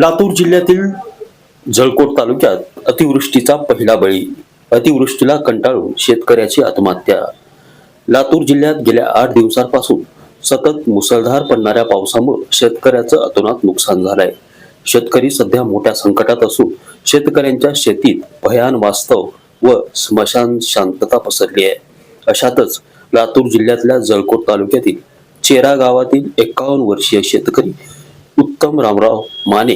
लातूर जिल्ह्यातील जळकोट तालुक्यात अतिवृष्टीचा पहिला बळी. अतिवृष्टीला कंटाळून शेतकऱ्याची आत्महत्या. लातूर जिल्ह्यात गेल्या आठ दिवसांपासून सतत मुसळधार पडणाऱ्या पावसामुळे शेतकऱ्याचं अतोनात नुकसान झालंय. शेतकरी सध्या मोठ्या संकटात असून शेतकऱ्यांच्या शेतीत भयान वास्तव व स्मशान शांतता पसरली आहे. अशातच लातूर जिल्ह्यातल्या जळकोट तालुक्यातील चेरा गावातील एकावन्न वर्षीय शेतकरी उत्तम रामराव माने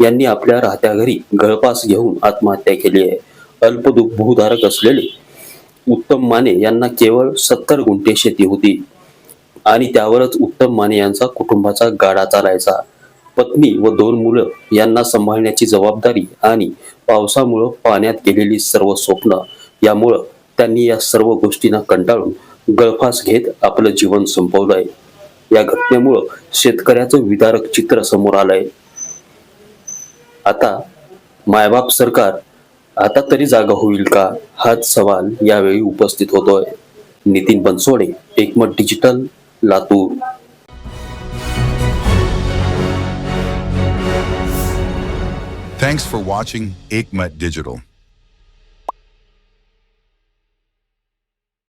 यांनी आपल्या राहत्या घरी गळपास घेऊन आत्महत्या केली आहे. अल्पदु भूधारक असलेले उत्तम माने यांना केवळ सत्तर गुंठे शेती होती आणि त्यावरच उत्तम माने यांचा कुटुंबाचा गाडा चालायचा. पत्नी व दोन मुलं यांना सांभाळण्याची जबाबदारी आणि पावसामुळं पाण्यात गेलेली सर्व स्वप्न यामुळं त्यांनी या सर्व गोष्टींना कंटाळून गळफास घेत आपलं जीवन संपवलं आहे या घटनेमुळं शेतकऱ्याचं विदारक चित्र समोर आलंय. आता मायबाप सरकार आता तरी जागा होईल का? हाच सवाल यावेळी उपस्थित होतोय. Nitin Bansode Ekmat digital Latur. Thanks for watching Aikmat Digital.